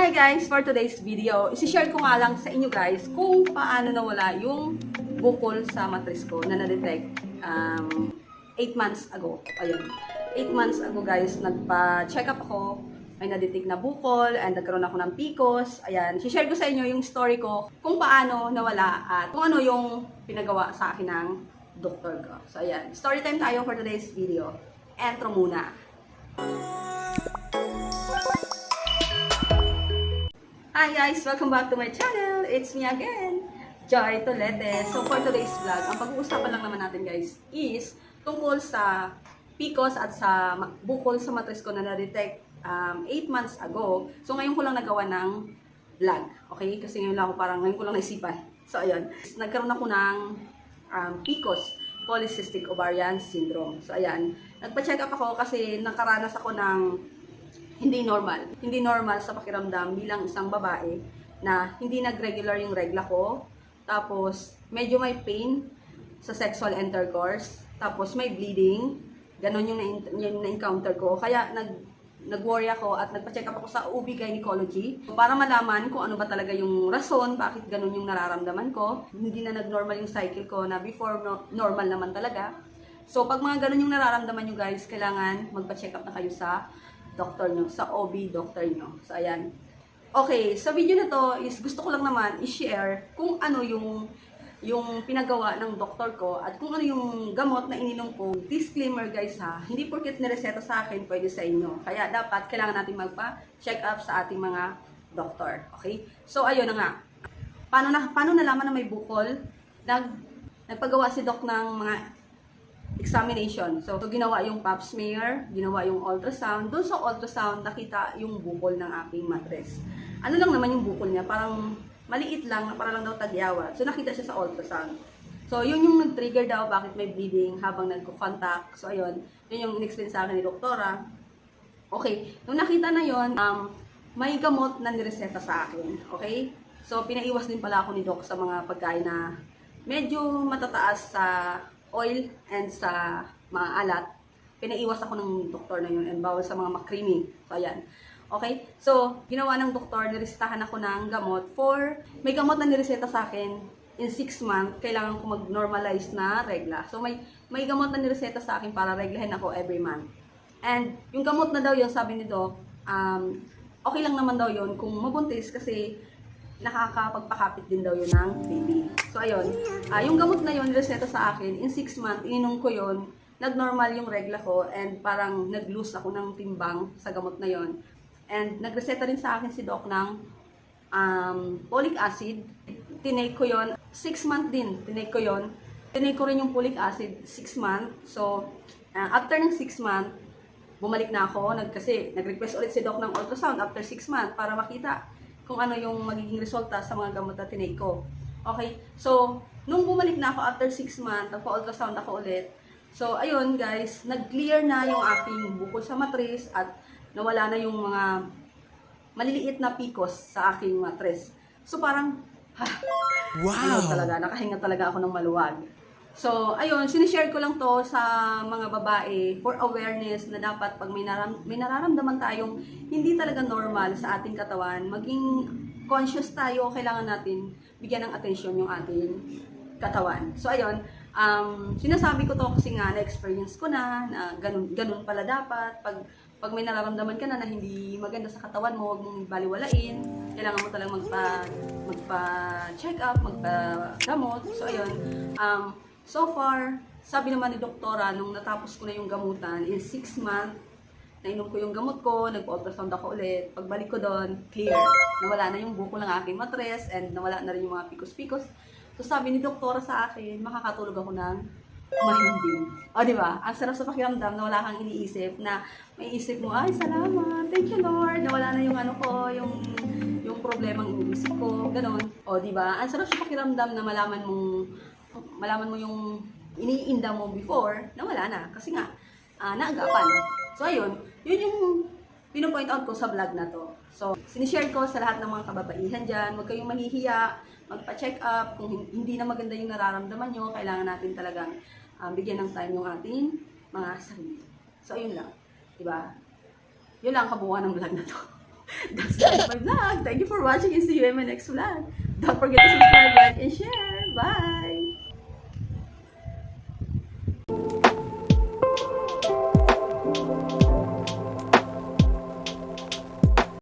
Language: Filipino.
Hi guys! For today's video, isi-share ko nga lang sa inyo guys kung paano nawala yung bukol sa matris ko na na-detect um, 8 months ago. Ayun. 8 months ago guys, nagpa-check up ako. May na-detect na bukol and nagkaroon ako ng PCOS. Ayan. Si-share ko sa inyo yung story ko kung paano nawala at kung ano yung pinagawa sa akin ng doktor ko. So ayan. Story time tayo for today's video. Entro muna. Hi guys! Welcome back to my channel! It's me again, Joy Tolete. So for today's vlog, ang pag-uusapan lang naman natin guys is tungkol sa PCOS at sa bukol sa matris ko na na-detect um, 8 months ago. So ngayon ko lang nagawa ng vlog. Okay? Kasi ngayon lang ako parang ngayon ko lang naisipan. So ayun, nagkaroon ako ng um, PCOS, Polycystic Ovarian Syndrome. So ayan, nagpa-check up ako kasi nakaranas ako ng hindi normal. Hindi normal sa pakiramdam bilang isang babae na hindi nag-regular yung regla ko. Tapos, medyo may pain sa sexual intercourse. Tapos, may bleeding. Ganon yung, na- yung na-encounter ko. Kaya, nag, nag-worry ako at nagpa-check up ako sa OB Gynecology para malaman kung ano ba talaga yung rason, bakit ganun yung nararamdaman ko. Hindi na nag-normal yung cycle ko na before no- normal naman talaga. So, pag mga ganun yung nararamdaman nyo guys, kailangan magpa-check up na kayo sa doctor nyo, sa OB doctor nyo. So, ayan. Okay, sa video na to is gusto ko lang naman i-share kung ano yung yung pinagawa ng doktor ko at kung ano yung gamot na ininom ko. Disclaimer guys ha, hindi porket nireseta sa akin pwede sa inyo. Kaya dapat kailangan natin magpa-check up sa ating mga doktor. Okay? So ayun na nga. Paano na paano nalaman na may bukol? Nag nagpagawa si doc ng mga examination. So, so ginawa yung pap smear, ginawa yung ultrasound. Doon sa ultrasound, nakita yung bukol ng aking mattress. Ano lang naman yung bukol niya? Parang maliit lang, para lang daw tagyawa. So, nakita siya sa ultrasound. So, yun yung nag-trigger daw bakit may bleeding habang nagko-contact. So, ayun. Yun yung in-explain sa akin ni doktora. Okay. Nung nakita na yon um, may gamot na nireseta sa akin. Okay? So, pinaiwas din pala ako ni Doc sa mga pagkain na medyo matataas sa oil and sa mga alat. Pinaiwas ako ng doktor na yun and bawal sa mga makrimi. So, ayan. Okay? So, ginawa ng doktor, niresetahan ako ng gamot for, may gamot na nireseta sa akin in 6 months, kailangan ko mag-normalize na regla. So, may, may gamot na nireseta sa akin para reglahin ako every month. And yung gamot na daw yun, sabi ni Doc, um, okay lang naman daw yun kung mabuntis kasi nakakapagpakapit din daw yun ng baby. So, ayun. Ah, yung gamot na yun, reseta sa akin, in 6 months, ininom ko yun, nag-normal yung regla ko, and parang nag-lose ako ng timbang sa gamot na yun. And nagreseta rin sa akin si Doc ng um, folic acid. Tinake ko yon 6 months din, tinake ko yon Tinake ko rin yung folic acid, 6 months. So, ah, after ng 6 months, bumalik na ako, nag, kasi nag-request ulit si Doc ng ultrasound after 6 months para makita kung ano yung magiging resulta sa mga gamot na tinake ko. Okay, so, nung bumalik na ako after 6 months, nagpa-ultrasound ako ulit. So, ayun guys, nag-clear na yung aking bukol sa matris at nawala na yung mga maliliit na pikos sa aking matris. So, parang, ha, wow. talaga, nakahinga talaga ako ng maluwag. So, ayun, sinishare ko lang to sa mga babae for awareness na dapat pag may, naram, may nararamdaman tayong hindi talaga normal sa ating katawan, maging conscious tayo, kailangan natin bigyan ng atensyon yung ating katawan. So, ayun, um, sinasabi ko to kasi nga na-experience ko na, na ganun, ganun pala dapat. Pag, pag may nararamdaman ka na na hindi maganda sa katawan mo, huwag mong baliwalain. Kailangan mo talagang magpa, magpa-check up, magpa-gamot. So, ayun. Um, so far, sabi naman ni doktora, nung natapos ko na yung gamutan, in 6 months, nainom ko yung gamot ko, nag-ultrasound ako ulit. Pagbalik ko doon, clear. Nawala na yung buko ng aking matres and nawala na rin yung mga pikos-pikos. So sabi ni doktora sa akin, makakatulog ako ng mahimbing. O di ba? Ang sarap sa pakiramdam na wala kang iniisip na may isip mo, ay salamat, thank you Lord, nawala na yung ano ko, yung yung problemang iniisip ko, ganun. O di ba? Ang sarap sa pakiramdam na malaman mo malaman mo yung iniinda mo before na wala na kasi nga ah, naagapan. So ayun, yun yung pinopoint out ko sa vlog na to. So, sinishare ko sa lahat ng mga kababaihan dyan, huwag kayong mahihiya, magpa-check up, kung hin- hindi na maganda yung nararamdaman nyo, kailangan natin talagang um, bigyan ng time yung ating mga sarili. So, ayun lang. Diba? Yun lang ang kabuuan ng vlog na to. That's the end my vlog. Thank you for watching and see you in my next vlog. Don't forget to subscribe, like, and share. Bye!